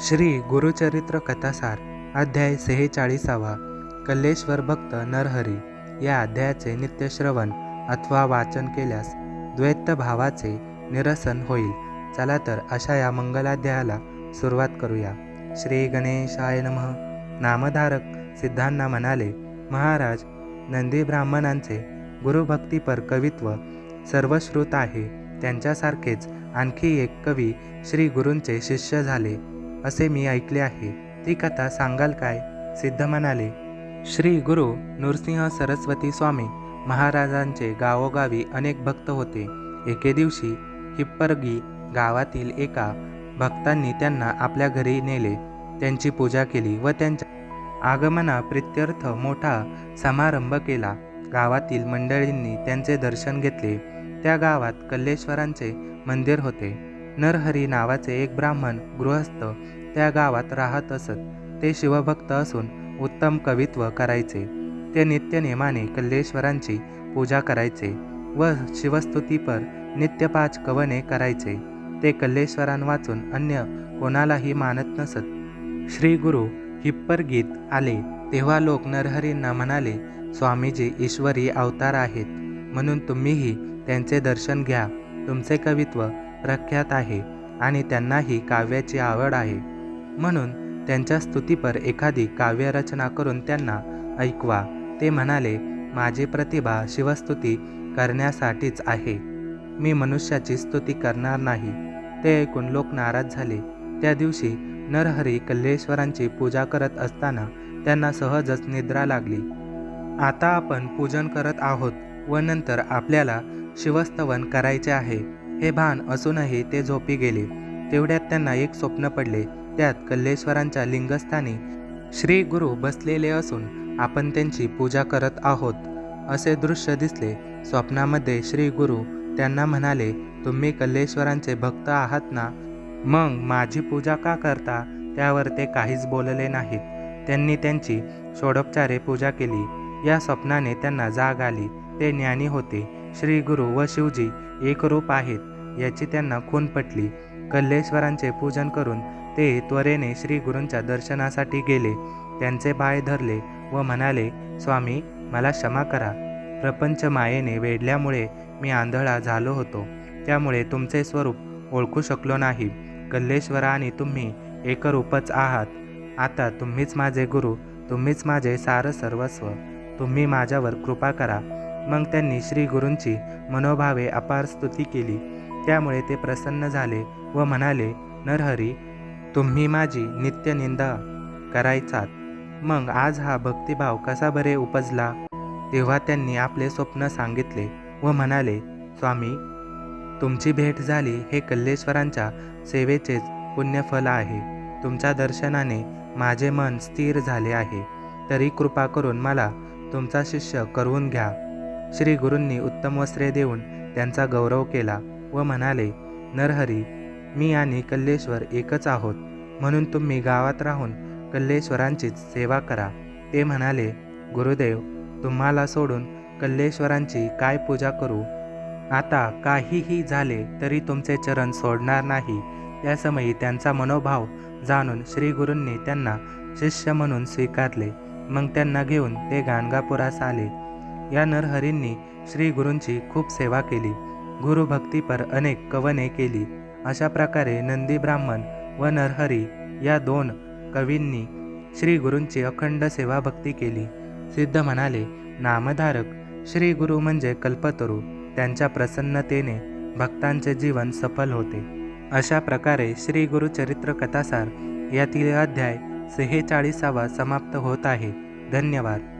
श्री गुरुचरित्र कथासार अध्याय सेहेचाळीसावा कल्लेश्वर भक्त नरहरी. या अध्यायाचे नित्यश्रवण अथवा वाचन केल्यास द्वैत भावाचे निरसन होईल. चला तर अशा या मंगलाध्यायाला सुरुवात करूया. श्री गणेशाय नमः. नामधारक सिद्धांना म्हणाले महाराज नंदी ब्राह्मणांचे गुरुभक्तीपर कवित्व सर्वश्रुत आहे. त्यांच्यासारखेच आणखी एक कवी श्री गुरूंचे शिष्य झाले. असे मी ऐकले आहे. ती कथा सांगाल काय? सिद्ध म्हणाले श्री गुरु नृसिंह सरस्वती स्वामी महाराजांचे गावोगावी अनेक भक्त होते. एके दिवशी हिप्परगी गावातील एका भक्तांनी त्यांना आपल्या घरी नेले. त्यांची पूजा केली व त्यांच्या आगमना प्रित्यर्थ मोठा समारंभ केला. गावातील मंडळींनी त्यांचे दर्शन घेतले. त्या गावात कल्लेश्वरांचे मंदिर होते. नरहरी नावाचे एक ब्राह्मण गृहस्थ त्या गावात राहत असत. ते शिवभक्त असून उत्तम कवित्व करायचे. ते नित्य नेमाने कल्लेश्वरांची पूजा करायचे व शिवस्तुतीपर नित्य पाच कवने करायचे. ते कल्लेश्वरां वाचून अन्य कोणालाही मानत नसत. श्री गुरु हिप्पर गीत आले तेव्हा लोक नरहरींना म्हणाले स्वामीजी ईश्वरी अवतार आहेत. म्हणून तुम्हीही त्यांचे दर्शन घ्या. तुमचे कवित्व प्रख्यात आहे आणि त्यांनाही काव्याची आवड आहे. म्हणून त्यांच्या स्तुतीपर एखादी काव्यरचना करून त्यांना ऐकवा. ते म्हणाले माझी प्रतिभा शिवस्तुती करण्यासाठीच आहे. मी मनुष्याची स्तुती करणार नाही. ते ऐकून लोक नाराज झाले. त्या दिवशी नरहरी कल्लेश्वरांची पूजा करत असताना त्यांना सहजच निद्रा लागली. आता आपण पूजन करत आहोत व नंतर आपल्याला शिवस्तवन करायचे आहे. हे भान असूनही ते झोपी गेले. तेवढ्यात त्यांना एक स्वप्न पडले. त्यात कल्लेश्वरांच्या लिंगस्थानी श्री गुरु बसलेले असून आपण त्यांची पूजा करत आहोत. असे दृश्य दिसले. स्वप्नामध्ये श्री गुरु त्यांना म्हणाले तुम्ही कल्लेश्वरांचे भक्त आहात ना? मग माझी पूजा का करता? त्यावर ते काहीच बोलले नाहीत. त्यांनी त्यांची षोडोपचारे पूजा केली. या स्वप्नाने त्यांना जाग आली. ते ज्ञानी होते. श्री गुरु व शिवजी एकरूप आहेत याची त्यांना खून पटली. कल्लेश्वरांचे पूजन करून ते त्वरेने श्री गुरूंच्या दर्शनासाठी गेले. त्यांचे पाय धरले व म्हणाले स्वामी मला क्षमा करा. प्रपंच मायेने वेढल्यामुळे मी आंधळा झालो होतो. त्यामुळे तुमचे स्वरूप ओळखू शकलो नाही. कल्लेश्वरा आणि तुम्ही एकरूपच आहात. आता तुम्हीच माझे गुरु तुम्हीच माझे सार सर्वस्व. तुम्ही माझ्यावर कृपा करा. मग त्यांनी श्री गुरूंची मनोभावे अपार स्तुती केली. त्यामुळे ते प्रसन्न झाले व म्हणाले नरहरी तुम्ही माझी नित्यनिंदा करायचात. मग आज हा भक्तिभाव कसा बरे उपजला? तेव्हा त्यांनी आपले स्वप्न सांगितले व म्हणाले स्वामी तुमची भेट झाली हे कल्लेश्वरांच्या सेवेचेच पुण्यफल आहे. तुमच्या दर्शनाने माझे मन स्थिर झाले आहे. तरी कृपा करून मला तुमचा शिष्य करून घ्या. श्री गुरूंनी उत्तम वस्त्रे देऊन त्यांचा गौरव केला व म्हणाले नरहरी मी आणि कल्लेश्वर एकच आहोत. म्हणून तुम्ही गावात राहून कल्लेश्वरांचीच सेवा करा. ते म्हणाले गुरुदेव तुम्हाला सोडून कल्लेश्वरांची काय पूजा करू? आता काहीही झाले तरी तुमचे चरण सोडणार नाही. त्यासमयी त्यांचा मनोभाव जाणून श्री गुरूंनी त्यांना शिष्य म्हणून स्वीकारले. मग त्यांना घेऊन ते गाणगापुरास आले. या नरहरींनी श्री गुरूंची खूप सेवा केली. गुरुभक्तीपर अनेक कवने केली. अशा प्रकारे नंदी ब्राह्मण व नरहरी या दोन कवींनी श्री गुरूंची अखंड सेवाभक्ती केली. सिद्ध म्हणाले नामधारक श्री गुरु म्हणजे कल्पतरू. त्यांच्या प्रसन्नतेने भक्तांचे जीवन सफल होते. अशा प्रकारे श्री गुरुचरित्र कथासार यातील अध्याय सेहेचाळीसावा समाप्त होत आहे. धन्यवाद.